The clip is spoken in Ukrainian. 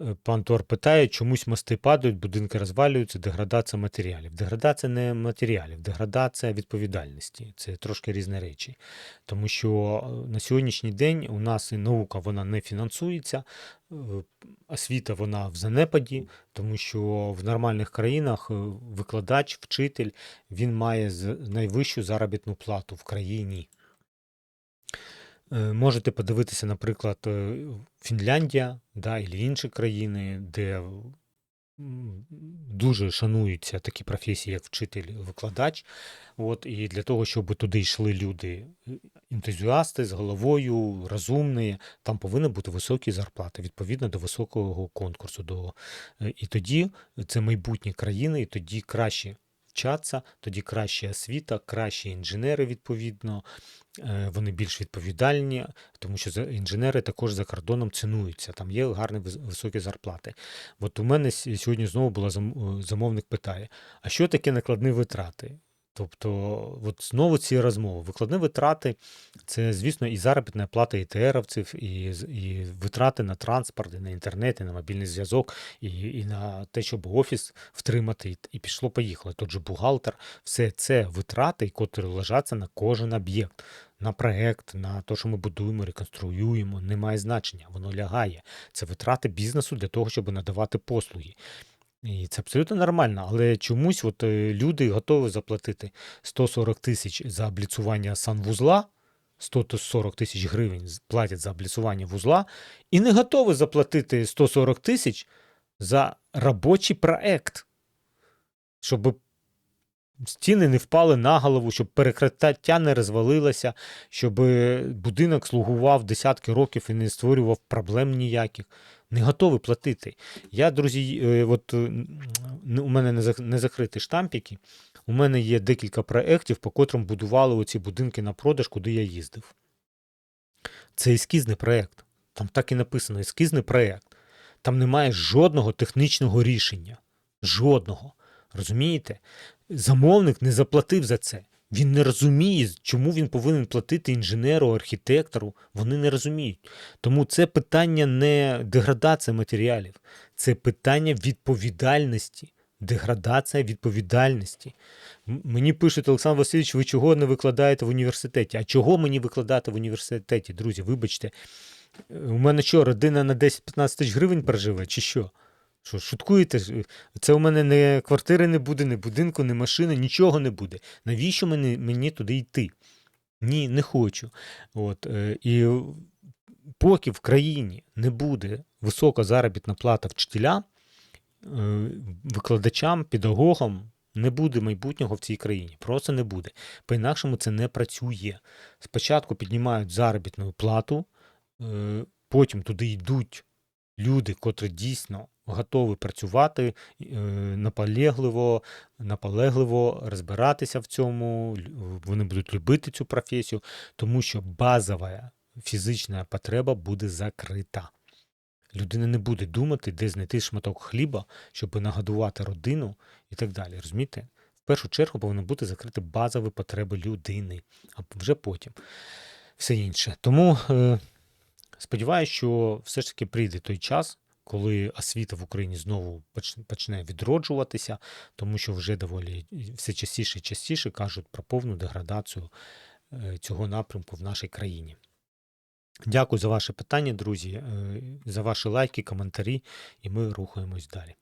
Е, Пан Тор питає, чомусь мости падають, будинки розвалюються, деградація матеріалів. Деградація не матеріалів, деградація відповідальності. Це трошки різні речі. Тому що е, на сьогоднішній день у нас і наука вона не фінансується, е, освіта вона в занепаді, тому що в нормальних країнах викладач, вчитель він має найвищу заробітну плату в країні. Е, Можете подивитися, наприклад, е, Фінляндія да, і інші країни, де дуже шануються такі професії, як вчитель-викладач. От, і для того, щоб туди йшли люди, е, ентузіасти з головою, розумні, там повинні бути високі зарплати, відповідно до високого конкурсу. До, і тоді це майбутні країни, і тоді краще вчаться, тоді краща освіта, кращі інженери, відповідно, е, вони більш відповідальні, тому що інженери також за кордоном цінуються, там є гарні високі зарплати. От у мене сьогодні знову була е, замовник питає: а що таке накладні витрати? Тобто, от знову ці розмови. Викладні витрати це, звісно, і заробітна плата ІТРовців, і, і витрати на транспорт, і на інтернет, і на мобільний зв'язок, і, і на те, щоб офіс втримати, і, і пішло-поїхало. Тот же бухгалтер, все це витрати, котрі лежаться на кожен об'єкт, на проект, на те, що ми будуємо, реконструюємо, не має значення, воно лягає. Це витрати бізнесу для того, щоб надавати послуги. І це абсолютно нормально, але чомусь от е, люди готові заплатити 140 тисяч за обліцування санвузла, 140 тисяч гривень платять за обліцування вузла, і не готові заплатити 140 тисяч за робочий проект, щоб стіни не впали на голову, щоб перекриття не розвалилося, щоб будинок слугував десятки років і не створював проблем ніяких. Не готові платити. Я, друзі, е, от е, у мене не закриті штампики. У мене є декілька проєктів, по котрим будували оці будинки на продаж, куди я їздив. Це ескізний проєкт. Там так і написано: ескізний проєкт. Там немає жодного технічного рішення. Жодного. Розумієте? Замовник не заплатив за це. Він не розуміє, чому він повинен платити інженеру, архітектору. Вони не розуміють. Тому це питання не деградація матеріалів, це питання відповідальності. Деградація відповідальності. Мені пишуть, Олександр Васильович, ви чого не викладаєте в університеті? А чого мені викладати в університеті, друзі? Вибачте, у мене що, родина на 10-15 тисяч гривень проживе, чи що? Що, шуткуєте? Це у мене не квартири не буде, не будинку, не машини, нічого не буде. Навіщо мені, мені туди йти? Ні, не хочу. От, е, і поки в країні не буде висока заробітна плата вчителям, е, викладачам, педагогам, не буде майбутнього в цій країні. Просто не буде. По-інакшому це не працює. Спочатку піднімають заробітну плату, е, потім туди йдуть люди, котрі дійсно готові працювати е, наполегливо, наполегливо розбиратися в цьому, вони будуть любити цю професію, тому що базова фізична потреба буде закрита. Людина не буде думати, де знайти шматок хліба, щоб нагодувати родину і так далі. Розумієте? В першу чергу повинні бути закриті базові потреби людини, а вже потім все інше. Тому е, сподіваюся, що все ж таки прийде той час, коли освіта в Україні знову почне відроджуватися, тому що вже доволі все частіше і частіше кажуть про повну деградацію е, цього напрямку в нашій країні. Дякую за ваше питання, друзі, е, за ваші лайки, коментарі, і ми рухаємось далі.